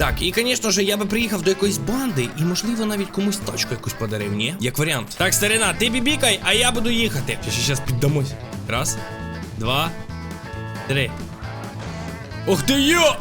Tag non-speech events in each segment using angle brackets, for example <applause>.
Так, і звісно ж, я би приїхав до якоїсь банди і, можливо, навіть комусь тачку якусь подарив, ні? Як варіант. Так, старина, ти бібікай, а я буду їхати. Ще, щас піддамось. Раз, два, три. Ух ти йо!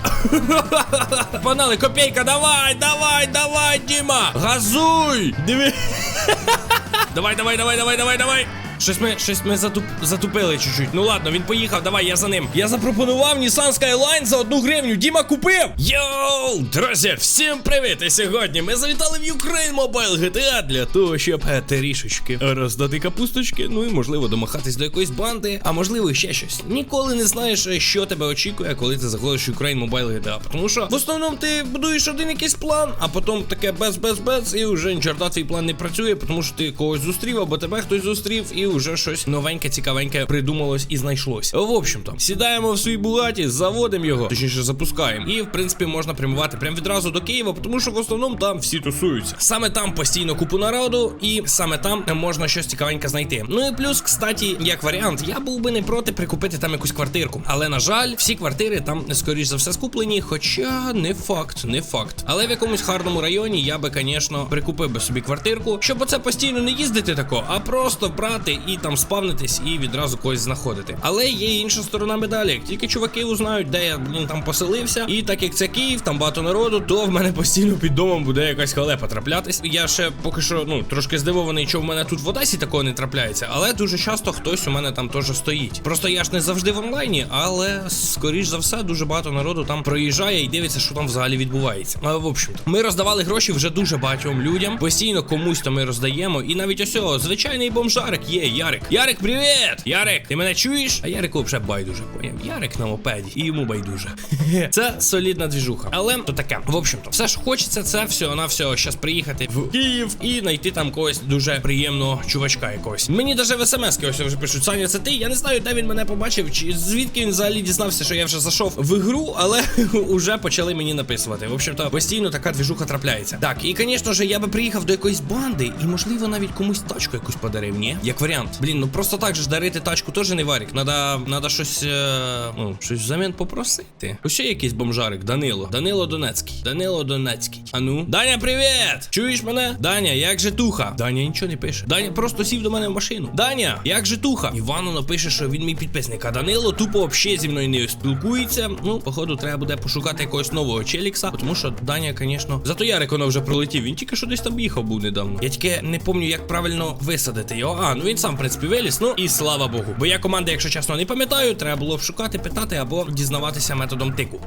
<laughs> Панали, копійка, давай, давай, давай, Діма! Газуй! Диви. <laughs> Давай, давай, давай, давай, давай, давай. Щось ми, щось ми затуп, затупили чуть-чуть. Ну ладно, він поїхав, давай, я за ним. Я запропонував Nissan Skyline за одну гривню. Діма купив! Йоу! Друзі, всім привіт! І сьогодні ми завітали в Ukraine Mobile GTA для того, щоб е, трішечки роздати капусточки, ну і можливо домахатись до якоїсь банди, а можливо ще щось. Ніколи не знаєш, е, що тебе очікує, коли ти заходиш в Ukraine Mobile GTA. Тому що в основному ти будуєш один якийсь план, а потім таке без-без-без, і вже ні твій план не працює, тому що ти когось зустрів, або тебе хтось зустрів, і вже щось новеньке, цікавеньке придумалось і знайшлось. В общем-то, сідаємо в свій бугаті, заводимо його, точніше запускаємо. І в принципі можна прямувати прямо відразу до Києва, тому що в основному там всі тусуються. Саме там постійно купу народу, і саме там можна щось цікавеньке знайти. Ну і плюс, кстати, як варіант, я був би не проти прикупити там якусь квартирку. Але на жаль, всі квартири там скоріш за все скуплені, хоча не факт, не факт. Але в якомусь гарному районі я би, звісно, прикупив би собі квартирку, щоб оце постійно не їздити тако, а просто брати і там спавнитись і відразу когось знаходити. Але є інша сторона медалі. Як тільки чуваки узнають, де я блін там поселився, і так як це Київ, там багато народу, то в мене постійно під домом буде якась халепа траплятись. Я ще поки що ну трошки здивований, що в мене тут в Одесі такого не трапляється, але дуже часто хтось у мене там теж стоїть. Просто я ж не завжди в онлайні, але скоріш за все дуже багато народу там проїжджає і дивиться, що там взагалі відбувається. А, в общем, ми роздавали гроші вже дуже багатьом людям. Постійно комусь то ми роздаємо. І навіть ось о, звичайний бомжарик є, Ярик. Ярик, привіт! Ярик, ти мене чуєш? А Ярику вже байдуже поняв. Ярик на мопеді, і йому байдуже. <laughs> Це солідна двіжуха. Але то таке. В общем-то, все ж хочеться, це все на все щас приїхати в Київ і знайти там когось дуже приємного чувачка якогось. Мені даже в смс-ки ось вже пишуть, Саня, це ти. Я не знаю, де він мене побачив, чи звідки він взагалі дізнався, що я вже зайшов в ігру, але <laughs> уже почали мені написувати. В общем-то, постійно така двіжуха трапляється. Так, і звісно ж, я би приїхав до якоїсь банди, і можливо навіть комусь тачку якусь подарив, ні? Як варіант. Блін, ну просто так же ж дарити тачку теж не варік. Надо, надо щось, е, ну, щось взамін попросити. Ще якийсь бомжарик, Данило. Данило Донецький. Данило Донецький. А ну. Даня, привіт! Чуєш мене? Даня, як же туха? Даня нічого не пише. Даня просто сів до мене в машину. Даня, як же туха? Івану напише, що він мій підписник. А Данило тупо взагалі зі мною не спілкується. Ну, походу, треба буде пошукати якогось нового челікса, тому що Даня, звісно, зато Ярик воно вже пролетів. Він тільки що десь там їхав був недавно. Я тільки не пам'ятаю, як правильно висадити його. А, ну він сам, в принципі, виліз. Ну і слава Богу. Бо я команди, якщо чесно, не пам'ятаю, треба було шукати, питати або дізнаватися методом тику.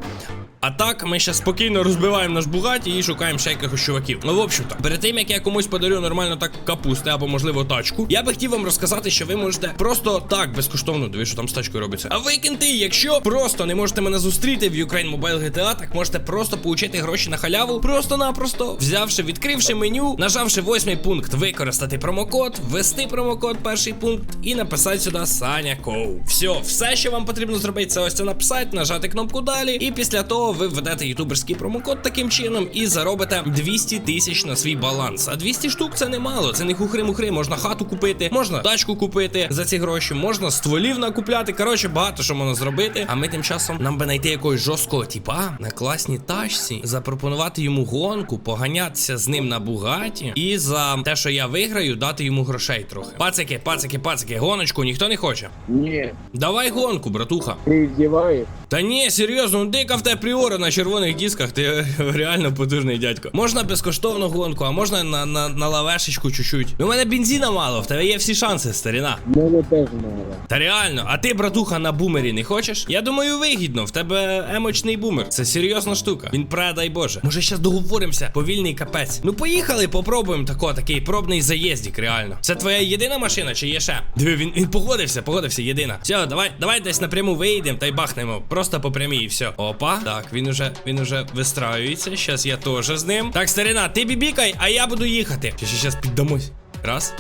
А так, ми ще спокійно розбиваємо наш бугаті і шукаємо ще якихось чуваків. Ну, в общем-то, перед тим як я комусь подарю нормально так капусти або, можливо, тачку, я би хотів вам розказати, що ви можете просто так безкоштовно дивись, що там з тачкою робиться. А викиньте, якщо просто не можете мене зустріти в Ukraine Mobile GTA, так можете просто получити гроші на халяву, просто-напросто взявши, відкривши меню, нажавши восьмий пункт, використати промокод, ввести промокод, перший пункт, і написати сюди Саня Коу. Все, все, що вам потрібно зробити, це ось це написати, нажати кнопку далі, і після того ви введете ютуберський промокод таким чином і заробите 200 тисяч на свій баланс. А 200 штук це немало. Це не хухри-мухри. Можна хату купити, можна тачку купити за ці гроші, можна стволів накупляти. Коротше, багато що можна зробити. А ми тим часом нам би знайти якогось жорсткого типа на класній тачці, запропонувати йому гонку, поганятися з ним на бугаті, і за те, що я виграю, дати йому грошей трохи. Пацики, пацики, пацики, гоночку ніхто не хоче. Ні, Давай гонку, братуха. ти вдіваєш. Та ні, серйозно, ну дика в те пріора на червоних дисках, ти <laughs> реально потужний дядько. Можна безкоштовну гонку, а можна на, на, на лавешечку чуть-чуть. Ну, у мене бензина мало, в тебе є всі шанси, старіна. Мене теж мало. Та реально, а ти, братуха, на бумері не хочеш? Я думаю, вигідно. В тебе емочний бумер. Це серйозна штука. Він пре, дай Боже. Може, щас договоримося. Повільний капець. Ну поїхали, попробуємо тако, такий пробний заїздік, реально. Це твоя єдина машина чи є ще? Диви, він, він погодився, погодився, єдина. Все, давай, давай десь напряму вийдемо та й бахнемо. Просто по прямій і все. Опа. Так, він уже, він уже вистраюється. Щас я теж з ним. Так, старина, ти бібікай, а я буду їхати. Ще, щас піддамось. Раз,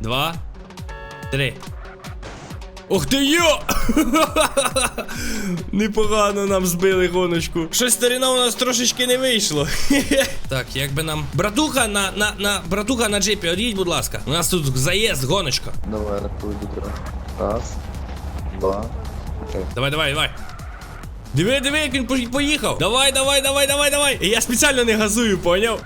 два, три. Ух ти йо! <laughs> Непогано нам збили гоночку. Щось старина у нас трошечки не вийшло. <laughs> так, як би нам. Братуха на на, на братуха на джипі, одіть, будь ласка. У нас тут заїзд, гоночка. Давай, рахуй відро. Раз, два, три. Давай, давай, давай. Диви, диви, як він поїхав. Давай, давай, давай, давай, давай. Я спеціально не газую, поняв?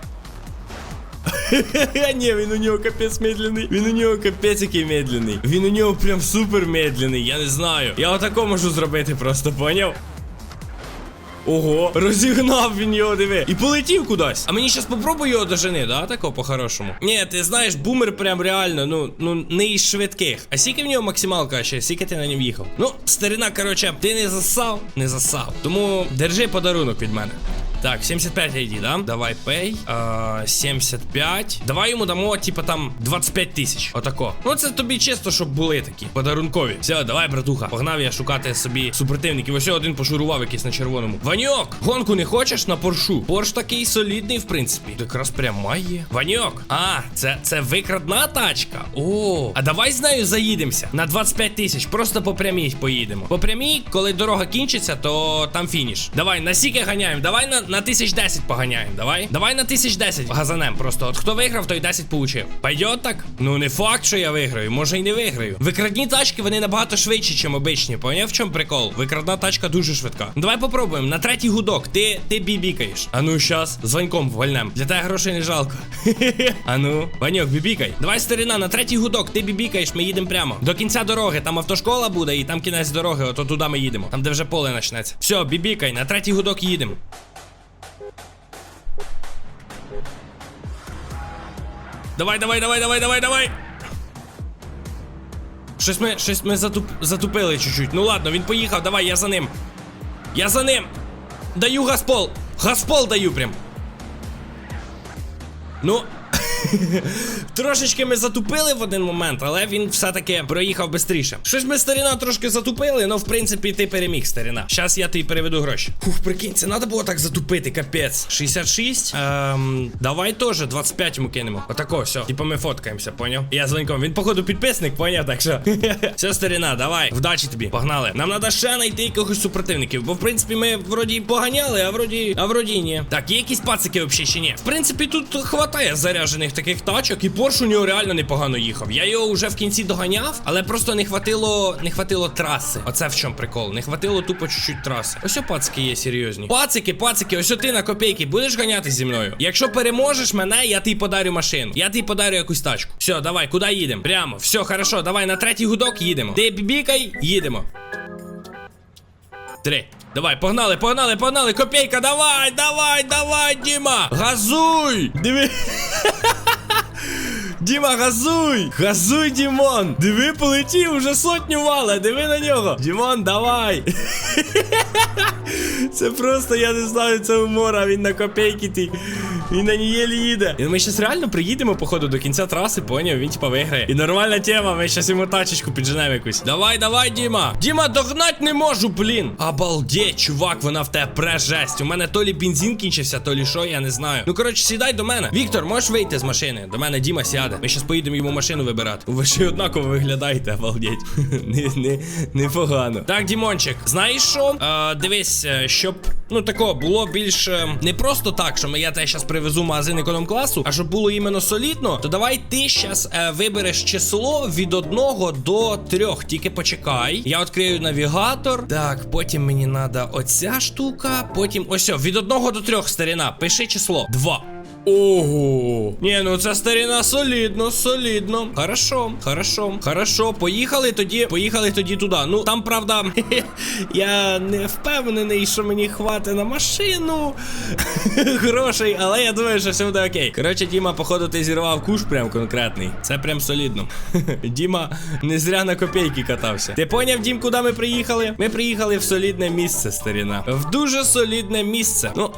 <laughs> Ні, він у нього капець медленний. Він у нього капець який медленний. Він у нього прям супер медленний, я не знаю. Я отако можу зробити просто, поняв? Ого, розігнав він його, диви. І полетів кудись. А мені щас попробуй його дожени, да, тако по-хорошому. Ні, ти знаєш, бумер прям реально, ну, ну, не із швидких. А скільки в нього максималка ще, скільки ти на ньому їхав? Ну, старина, короче, ти не засав, не засав. Тому держи подарунок від мене. Так, 75 ID, да? Давай пей. А, 75. Давай йому дамо, типа там 25 тисяч. Отако. Ну це тобі чисто, щоб були такі подарункові. Все, давай, братуха. Погнав я шукати собі супротивників. Ось один пошурував якийсь на червоному. Ваньок, гонку не хочеш на поршу? Порш такий солідний, в принципі. Якраз прям має. Ваньок. А, це, це викрадна тачка. О, а давай з нею заїдемося. На 25 тисяч. Просто по прямій поїдемо. По прямій, коли дорога кінчиться, то там фініш. Давай, на сіки ганяємо. Давай на, на 1010 поганяємо. Давай. Давай на 1010 газанем. Просто от хто виграв, той 10 получив. Пойдет так? Ну не факт, що я виграю. Може і не виграю. Викрадні тачки, вони набагато швидші, ніж обичні. Поняв в чому прикол? Викрадна тачка дуже швидка. Давай попробуємо. На третій гудок. Ти, ти бібікаєш. А ну щас, з Ваньком вальнем. Для тебе грошей не жалко. <laughs> а ну, Ваньок, бібікай. Давай, старина, на третій гудок. Ти бібікаєш, ми їдемо прямо. До кінця дороги. Там автошкола буде, і там кінець дороги. Ото туди ми їдемо. Там, де вже поле почнеться. Все, бібікай, на третій гудок їдемо. Давай, давай, давай, давай, давай, давай. Щось ми, щось ми затуп, затупили чуть-чуть. Ну ладно, він поїхав, давай, я за ним. Я за ним. Даю газпол. Газпол даю прям. Ну. <laughs> Трошечки ми затупили в один момент, але він все-таки проїхав швидше. Щось ми старіна трошки затупили, але в принципі ти переміг старіна. Щас я тобі переведу гроші. Фух, прикинь, це треба було так затупити, капець. 66. Ем, давай теж 25 йому кинемо. Отако, все. Типа ми фоткаємося, поняв? Я з. Він, походу, підписник, поняв, так що. <laughs> все, старіна, давай. Вдачі тобі. Погнали. Нам треба ще знайти якихось супротивників. Бо в принципі ми вроді поганяли, а вроді. А вроді ні. Так, є якісь пацики взагалі чи ні? В принципі, тут хватає заряджених таких тачок, і Порш у нього реально непогано їхав. Я його вже в кінці доганяв, але просто не хватило, не хватило траси. Оце в чому прикол. Не хватило тупо чуть-чуть траси. Ось пацики є серйозні. Пацики, пацики, ось ти на копійки будеш ганятись зі мною. Якщо переможеш мене, я тобі подарю машину. Я тобі подарю якусь тачку. Все, давай, куди їдемо? Прямо, все, хорошо, давай на третій гудок їдемо. Ти бібікай, їдемо. Три. Давай, погнали, погнали, погнали. Копійка, давай, давай, давай, Діма. Газуй! Диви. <laughs> Діма, газуй! Газуй, Дімон! Диви, полетів, уже сотню вала, диви на нього. Дімон, давай. <laughs> Це просто, я не знаю, це умора, він на копейки ти. Він на ній їде. І ми щас реально приїдемо, походу, до кінця траси, поняв, він типа виграє. І нормальна тема, ми щас йому тачечку підженемо якусь. Давай, давай, Діма. Діма, догнать не можу, блін. Обалдеть, чувак, вона в тебе прежесть. У мене то лі бензин кінчився, то лі що, я не знаю. Ну, коротше, сідай до мене. Віктор, можеш вийти з машини? До мене Діма сяде. Ми щас поїдемо йому машину вибирати. Ви ще однаково виглядаєте, обалдеть. <laughs> не, не, непогано. Так, Дімончик, знаєш що? Е, дивись, е, щоб ну тако було більш е, не просто так, що ми я тебе зараз привезу в магазин економ класу, а щоб було іменно солідно, то давай ти зараз е, вибереш число від 1 до 3. Тільки почекай. Я відкрию навігатор. Так, потім мені треба оця штука. Потім ось від 1 до 3 старіна. Пиши число 2. Ого. Ні, ну це старіна солідно, солідно. Хорошо, хорошо, хорошо. Поїхали тоді, поїхали тоді туди. Ну там, правда, <laughs> я не впевнений, що мені хватить на машину <laughs> грошей, але я думаю, що все буде окей. Коротше, Діма, походу, ти зірвав куш прям конкретний. Це прям солідно. <laughs> Діма не зря на копійки катався. Ти поняв, Дім, куди ми приїхали? Ми приїхали в солідне місце, старіна. В дуже солідне місце. Ну,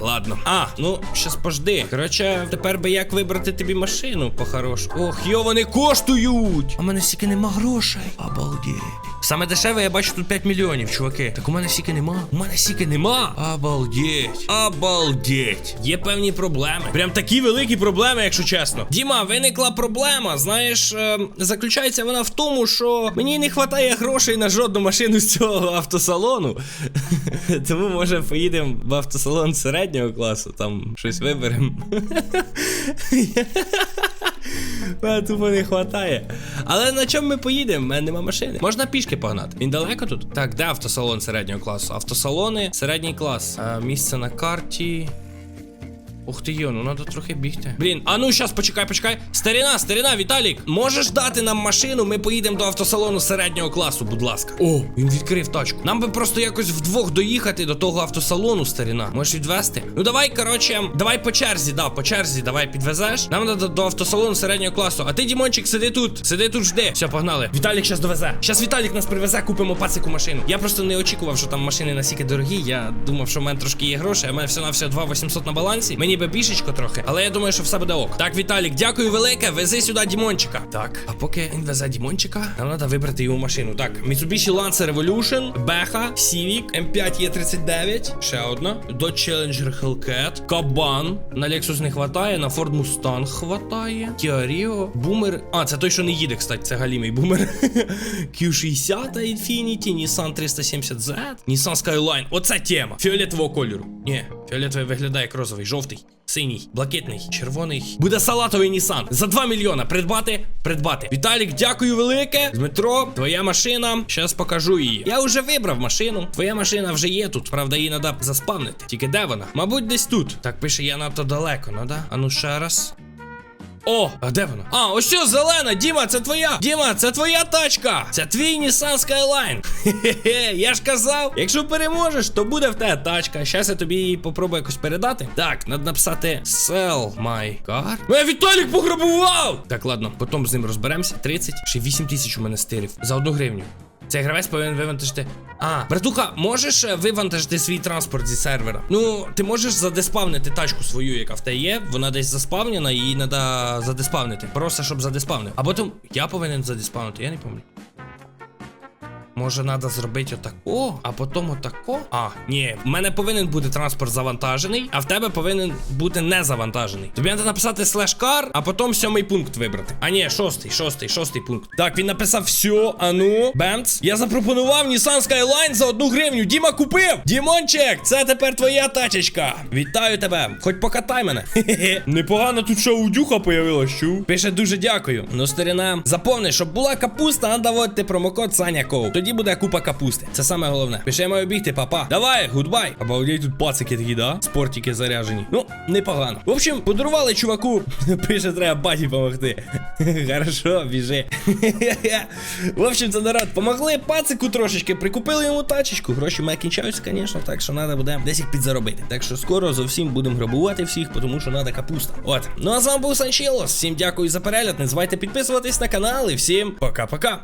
ладно. А, ну, щас пожди. Коротше, тепер би як вибрати тобі машину по-хорошому. Ох, йо, вони коштують! А мене стільки нема грошей. Обалдеть. Саме дешеве, я бачу тут 5 мільйонів, чуваки. Так у мене стільки нема. У мене стільки нема. Обалдеть. Обалдеть. Є певні проблеми. Прям такі великі проблеми, якщо чесно. Діма, виникла проблема. Знаєш, е, заключається вона в тому, що мені не вистачає грошей на жодну машину з цього автосалону. <laughs> Тому може поїдемо в автосалон середнього класу, там щось виберемо. <laughs> Мене тупо не хватає. Але на чому ми поїдемо? У мене нема машини. Можна пішки погнати. Він далеко тут? Так, де автосалон середнього класу? Автосалони, середній клас. А, місце на карті. Ух ти йо, ну надо трохи бігти. Блін, а ну щас, почекай, почекай. Старіна, старіна, Віталік, можеш дати нам машину? Ми поїдемо до автосалону середнього класу, будь ласка. О, він відкрив тачку. Нам би просто якось вдвох доїхати до того автосалону, старіна. Можеш відвести? Ну давай, коротше, давай по черзі, да, по черзі, давай підвезеш. Нам треба до автосалону середнього класу. А ти, Дімончик, сиди тут. Сиди тут, жди. Все, погнали. Віталік щас довезе. Щас Віталік нас привезе, купимо пацику машину. Я просто не очікував, що там машини настільки дорогі. Я думав, що в мене трошки є гроші, а в мене все на все 2800 на балансі. Мені би бішечко трохи, але я думаю, що все буде ок. Так, Віталік, дякую велике. Вези сюди Дімончика. Так, а поки він везе Дімончика, нам треба вибрати йому машину. Так, Mitsubishi Lancer Revolution, Беха, Civic, M5 E39, ще одна. Dodge Challenger Hellcat, Кабан. На Lexus не хватає, на Ford Mustang хватає. Kia Rio, Boomer. А, це той, що не їде, кстати, це галімий бумер. <laughs> Q60 Infiniti, Nissan 370Z, Nissan Skyline. Оце тема. Фіолетового кольору. Ні, фіолетовий виглядає як розовий, жовтий. Синій, блакитний, червоний. Буде салатовий Нісан. За 2 мільйона. Придбати, придбати. Віталік, дякую велике. Дмитро, твоя машина. Щас покажу її. Я вже вибрав машину. Твоя машина вже є тут. Правда, її треба заспавнити. Тільки де вона? Мабуть, десь тут. Так пише, я надто далеко, ну да? А ну ще раз. О, а де вона? А, ось що, зелена, Діма, це твоя. Діма, це твоя тачка. Це твій Nissan Skyline. Хе-хе, я ж казав, якщо переможеш, то буде в тебе тачка. Щас я тобі її попробую якось передати. Так, треба написати Sell my car. Е, Віталік пограбував! Так, ладно, потім з ним розберемося. 30, ще 8 тисяч у мене стирів. За одну гривню. Цей гравець повинен вивантажити. А, братуха, можеш е, вивантажити свій транспорт зі сервера? Ну, ти можеш задеспавнити тачку свою, яка в тебе є. Вона десь заспавнена, її треба задеспавнити. Просто щоб задеспавнив. А потім я повинен задеспавнити, я не пам'ятаю. Може, треба зробити отако, а потім отако. А, ні, в мене повинен бути транспорт завантажений, а в тебе повинен бути не завантажений. Тобі треба написати слеш car, а потім сьомий пункт вибрати. А ні, шостий, шостий, шостий пункт. Так, він написав все, а ну, бемц. Я запропонував Nissan Skyline за одну гривню. Діма купив! Дімончик, це тепер твоя тачечка. Вітаю тебе. Хоч покатай мене. Хе-хе. Непогано тут ще удюха появилась, чу. Пише дуже дякую. Ну, старина, заповни, щоб була капуста, треба вводити промокод Саня Коу. Тоді буде купа капусти. Це саме головне. Пише маю бігти, папа. Давай, гудбай. Обалдеть тут пацики такі, да? Спортики заряжені. Ну, непогано. В общем, подарували чуваку. <laughs> Пише, треба баті помогти. <laughs> Хорошо, біжи. <laughs> В общем, це народ. Помогли пацику трошечки, прикупили йому тачечку. Гроші має кінчаються, звісно, так що треба буде десь їх підзаробити. Так що скоро зовсім будемо грабувати всіх, тому що треба капуста. От. Ну а з вами був Санчелос. Всім дякую за перегляд. Не забувайте підписуватись на канал і всім пока-пока.